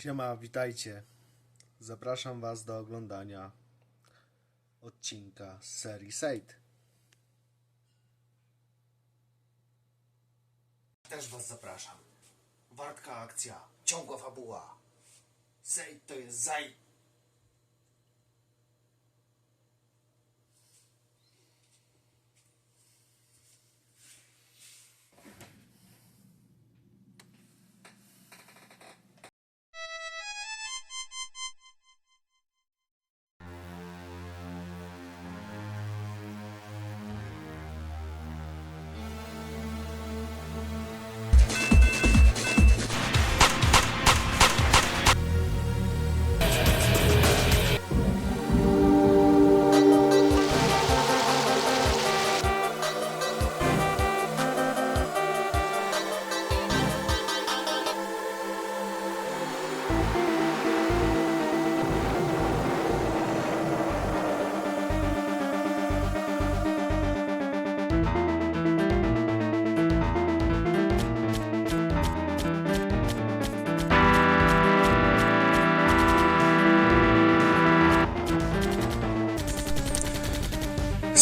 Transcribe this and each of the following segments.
Siema, witajcie. Zapraszam Was do oglądania odcinka z serii Seid. Też Was zapraszam. Wartka akcja, ciągła fabuła. Seid to jest zaj...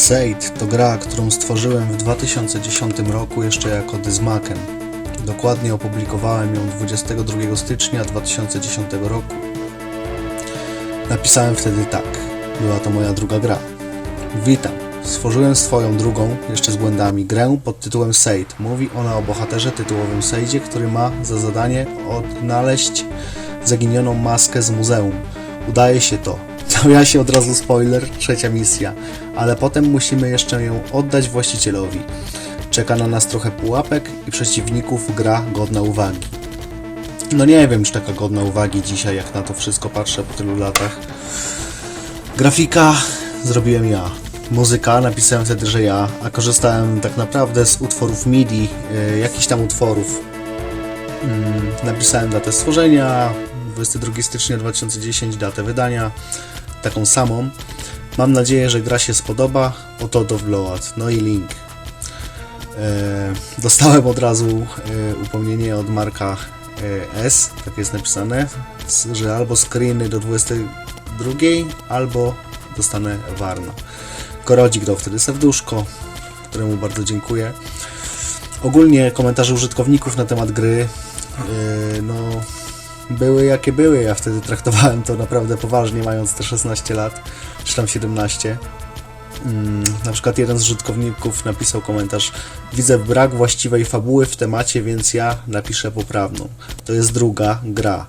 Seid to gra, którą stworzyłem w 2010 roku jeszcze jako Dysmaken. Dokładnie opublikowałem ją 22 stycznia 2010 roku. Napisałem wtedy tak. Była to moja druga gra. Witam. Stworzyłem swoją drugą, jeszcze z błędami, grę pod tytułem Seid. Mówi ona o bohaterze tytułowym Seidzie, który ma za zadanie odnaleźć zaginioną maskę z muzeum. Udaje się to. Ja się od razu spoiler, trzecia misja. Ale potem musimy jeszcze ją oddać właścicielowi. Czeka na nas trochę pułapek i przeciwników gra godna uwagi. No nie wiem, czy taka godna uwagi dzisiaj, jak na to wszystko patrzę po tylu latach. Grafika zrobiłem ja. Muzyka napisałem wtedy, że ja, a korzystałem tak naprawdę z utworów MIDI, yy, jakichś tam utworów. Mm, napisałem datę stworzenia, 22 stycznia 2010, datę wydania, taką samą. Mam nadzieję, że gra się spodoba. Oto download, no i link. E, dostałem od razu e, upomnienie od Marka e, S, tak jest napisane, że albo screeny do 22, albo dostanę Warna. Korodzik dał wtedy serduszko, któremu bardzo dziękuję. Ogólnie komentarze użytkowników na temat gry, e, no, były jakie były. Ja wtedy traktowałem to naprawdę poważnie, mając te 16 lat, czy tam 17. Mm, Na przykład jeden z użytkowników napisał komentarz Widzę brak właściwej fabuły w temacie, więc ja napiszę poprawną. To jest druga gra.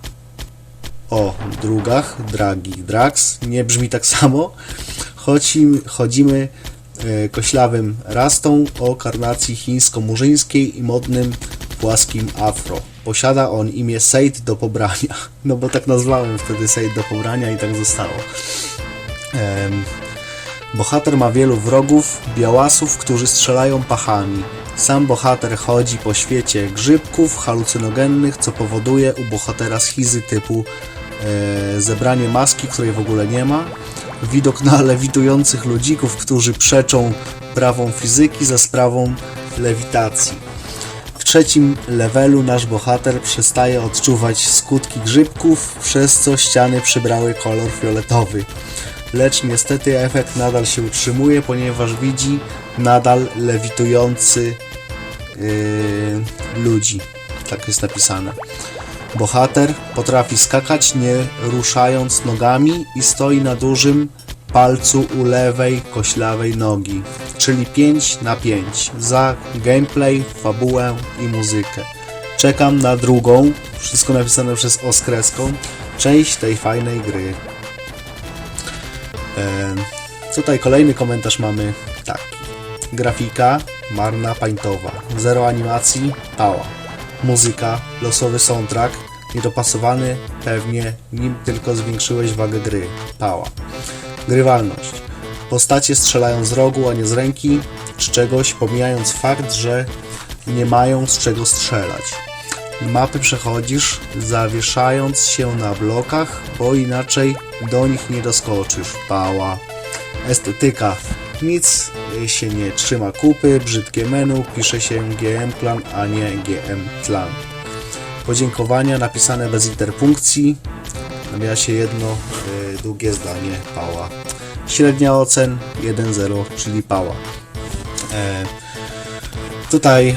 O drugach, dragi, drags, nie brzmi tak samo. Chodzimy, e, koślawym rastą o karnacji chińsko-murzyńskiej i modnym płaskim afro. Posiada on imię Seid do pobrania. No bo tak nazwałem wtedy Seid do pobrania i tak zostało. Em, Bohater ma wielu wrogów, białasów, którzy strzelają pachami. Sam bohater chodzi po świecie grzybków halucynogennych, co powoduje u bohatera schizy typu e, zebranie maski, której w ogóle nie ma, widok na lewitujących ludzików, którzy przeczą prawom fizyki za sprawą lewitacji. Trzecim levelu nasz bohater przestaje odczuwać skutki grzybków, przez co ściany przybrały kolor fioletowy. Lecz niestety efekt nadal się utrzymuje, ponieważ widzi nadal lewitujący yy, ludzi. Tak jest napisane. Bohater potrafi skakać nie ruszając nogami i stoi na dużym palcu u lewej koślawej nogi, czyli 5 na 5 za gameplay, fabułę i muzykę. Czekam na drugą, wszystko napisane przez O z kreską, część tej fajnej gry. E, Tutaj kolejny komentarz mamy taki. Grafika marna paintowa. Zero animacji pała. Muzyka, losowy soundtrack, niedopasowany pewnie nim tylko zwiększyłeś wagę gry. Pała. Grywalność. Postacie strzelają z rogu, a nie z ręki, z czegoś, pomijając fakt, że nie mają z czego strzelać. Mapy przechodzisz zawieszając się na blokach, bo inaczej do nich nie doskoczysz. Pała. Estetyka. Nic się nie trzyma kupy, brzydkie menu, pisze się GM Plan, a nie GM Plan. Podziękowania napisane bez interpunkcji. Nawiasie jedno y, długie zdanie pała. Średnia ocen 1-0, czyli pała. E, tutaj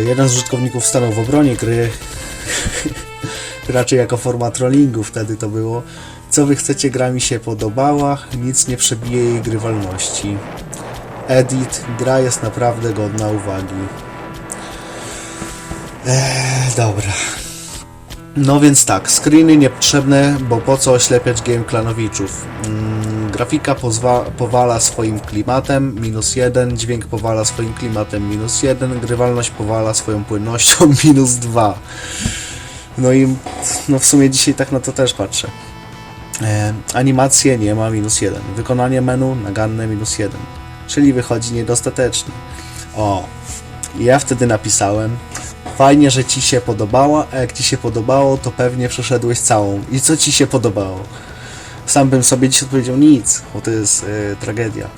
y, jeden z użytkowników stanął w obronie gry. Raczej jako forma trollingu wtedy to było. Co wy chcecie, gra mi się podobała, nic nie przebije jej grywalności. Edit, gra jest naprawdę godna uwagi. Eee, dobra. No więc tak, screeny niepotrzebne, bo po co oślepiać game klanowiczów. Mm, grafika powala swoim klimatem, minus jeden, dźwięk powala swoim klimatem, minus jeden, grywalność powala swoją płynnością, minus dwa. No i no w sumie dzisiaj tak na to też patrzę. E, animacje nie ma minus jeden. Wykonanie menu naganne minus jeden. Czyli wychodzi niedostatecznie. O, ja wtedy napisałem. Fajnie, że ci się podobała, a jak ci się podobało, to pewnie przeszedłeś całą. I co ci się podobało? Sam bym sobie dziś odpowiedział nic, bo to jest e, tragedia.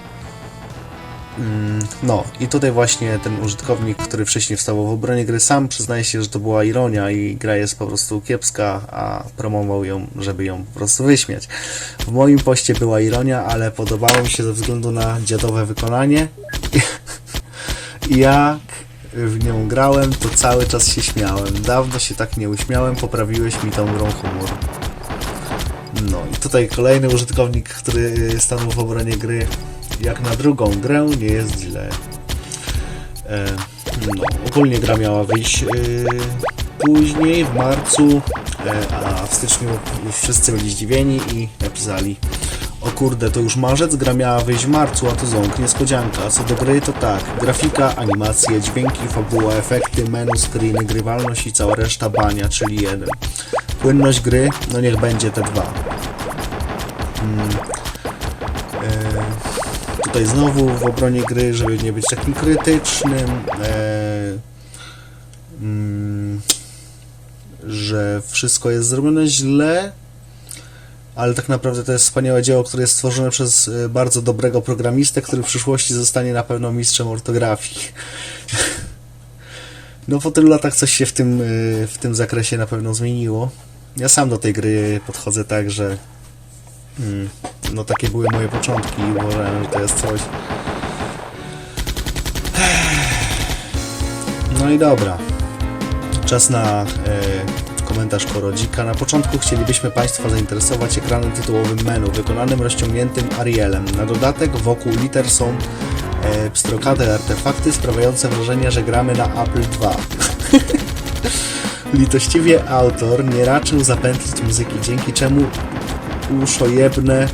Mm, No, i tutaj właśnie ten użytkownik, który wcześniej wstawał w obronie gry, sam przyznaje się, że to była ironia i gra jest po prostu kiepska, a promował ją, żeby ją po prostu wyśmiać. W moim poście była ironia, ale podobało mi się ze względu na dziadowe wykonanie. Jak w nią grałem, to cały czas się śmiałem. Dawno się tak nie uśmiałem, poprawiłeś mi tą grą humor. No i tutaj kolejny użytkownik, który stanął w obronie gry. Jak na drugą grę nie jest źle. E, no, ogólnie gra miała wyjść e, później, w marcu, e, a w styczniu już wszyscy byli zdziwieni i napisali o kurde, to już marzec, gra miała wyjść w marcu, a to ząk, niespodzianka. Co do gry, to tak, grafika, animacje, dźwięki, fabuła, efekty, menu, screeny, grywalność i cała reszta bania, czyli jeden. Płynność gry, no niech będzie te dwa. Mm. E, tutaj znowu w obronie gry, żeby nie być takim krytycznym, e, mm, że wszystko jest zrobione źle, ale tak naprawdę to jest wspaniałe dzieło, które jest stworzone przez e, bardzo dobrego programistę, który w przyszłości zostanie na pewno mistrzem ortografii. No po tylu latach coś się w tym, e, w tym zakresie na pewno zmieniło. Ja sam do tej gry podchodzę tak, że mm, no takie były moje początki i uważałem, że to jest coś. No i dobra. Czas na e, komentarz Korodzika. Na początku chcielibyśmy Państwa zainteresować ekranem tytułowym menu, wykonanym rozciągniętym Arielem. Na dodatek wokół liter są e, pstrokate artefakty sprawiające wrażenie, że gramy na Apple II. Litościwie autor nie raczył zapętlić muzyki, dzięki czemu uszojebne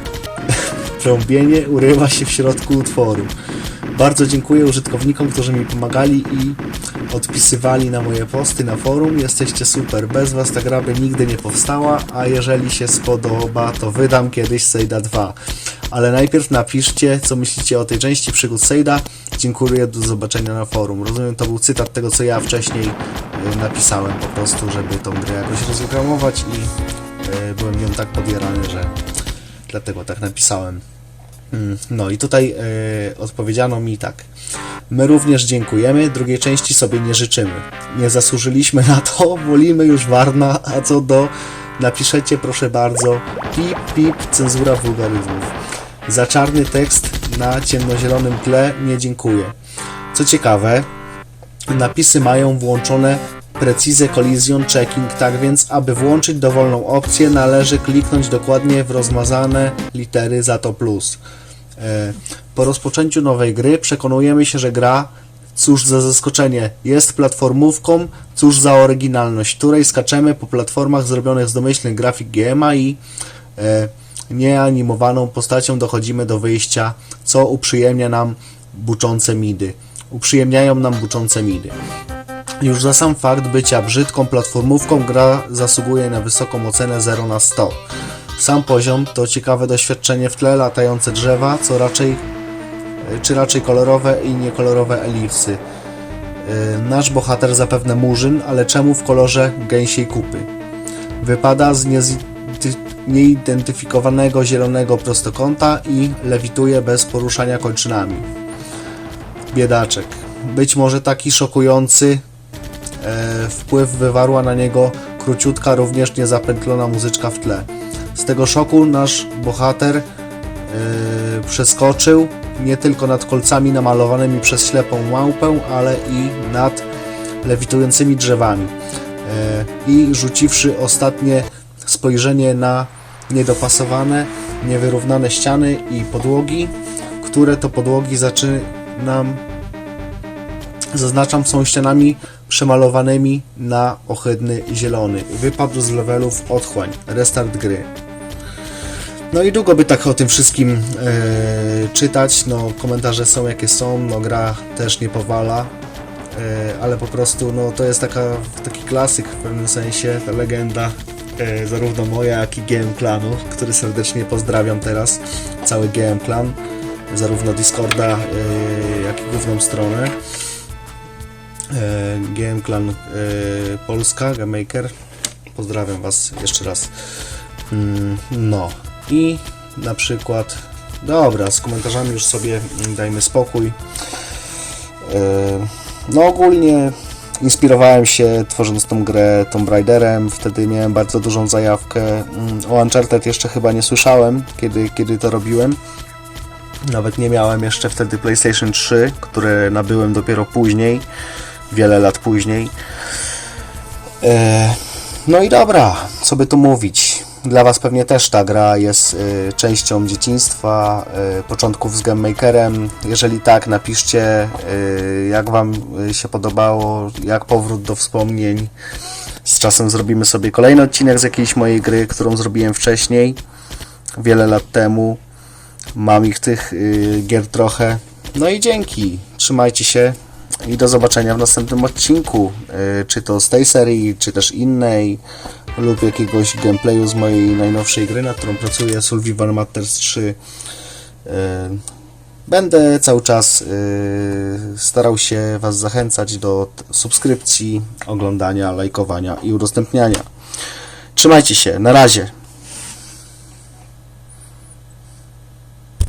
trąbienie urywa się w środku utworu. Bardzo dziękuję użytkownikom, którzy mi pomagali i odpisywali na moje posty na forum. Jesteście super. Bez Was ta gra by nigdy nie powstała, a jeżeli się spodoba, to wydam kiedyś Sejda 2. Ale najpierw napiszcie, co myślicie o tej części przygód Sejda. Dziękuję, do zobaczenia na forum. Rozumiem, to był cytat tego, co ja wcześniej y, napisałem po prostu, żeby tą grę jakoś rozreklamować i y, byłem nią tak podjarany, że dlatego tak napisałem. Mm, No i tutaj e, odpowiedziano mi tak. My również dziękujemy, drugiej części sobie nie życzymy. Nie zasłużyliśmy na to, wolimy już Warna, a co do napiszecie proszę bardzo pip pip cenzura wulgaryzmów. Za czarny tekst na ciemnozielonym tle nie dziękuję. Co ciekawe, napisy mają włączone Precise Collision Checking, tak więc aby włączyć dowolną opcję należy kliknąć dokładnie w rozmazane litery za to plus. E, Po rozpoczęciu nowej gry przekonujemy się, że gra, cóż za zaskoczenie, jest platformówką, cóż za oryginalność, której skaczemy po platformach zrobionych z domyślnych grafik GMA i e, nieanimowaną postacią dochodzimy do wyjścia, co uprzyjemnia nam buczące midy. Uprzyjemniają nam buczące midy. Już za sam fakt bycia brzydką platformówką gra zasługuje na wysoką ocenę 0 na 100. Sam poziom to ciekawe doświadczenie w tle, latające drzewa, co raczej, czy raczej kolorowe i niekolorowe elipsy. Yy, Nasz bohater zapewne murzyn, ale czemu w kolorze gęsiej kupy? Wypada z nieidentyfikowanego zielonego prostokąta i lewituje bez poruszania kończynami. Biedaczek. Być może taki szokujący e, wpływ wywarła na niego króciutka, również niezapętlona muzyczka w tle. Z tego szoku nasz bohater e, przeskoczył nie tylko nad kolcami namalowanymi przez ślepą małpę, ale i nad lewitującymi drzewami. E, I rzuciwszy ostatnie spojrzenie na niedopasowane, niewyrównane ściany i podłogi, które to podłogi zaczynam zaznaczam są ścianami przemalowanymi na ohydny zielony. Wypadł z levelów otchłań. Restart gry. No i długo by tak o tym wszystkim e, czytać. No, komentarze są jakie są, no gra też nie powala. E, ale po prostu no, to jest taka, taki klasyk w pewnym sensie, ta legenda e, zarówno moja, jak i GM Klanu, który serdecznie pozdrawiam teraz, cały GM Klan, zarówno Discorda, e, jak i główną stronę. E, GM Klan e, Polska, Gamemaker. Pozdrawiam Was jeszcze raz. Mm, No i na przykład, dobra, z komentarzami już sobie dajmy spokój. E, No ogólnie inspirowałem się tworząc tą grę Tomb Raiderem, wtedy miałem bardzo dużą zajawkę. Mm, O Uncharted jeszcze chyba nie słyszałem, kiedy, kiedy to robiłem. Nawet nie miałem jeszcze wtedy PlayStation 3, które nabyłem dopiero później, wiele lat później. E, No i dobra, co by tu mówić. Dla Was pewnie też ta gra jest e, częścią dzieciństwa, e, początków z Game Makerem. Jeżeli tak, napiszcie, jak Wam się podobało, jak powrót do wspomnień. Z czasem zrobimy sobie kolejny odcinek z jakiejś mojej gry, którą zrobiłem wcześniej, wiele lat temu. Mam ich tych gier trochę. No i dzięki. Trzymajcie się i do zobaczenia w następnym odcinku. Y, czy to z tej serii, czy też innej, lub jakiegoś gameplayu z mojej najnowszej gry, nad którą pracuję, Survival Matters 3. Y, Będę cały czas y, starał się Was zachęcać do subskrypcji, oglądania, lajkowania i udostępniania. Trzymajcie się, na razie.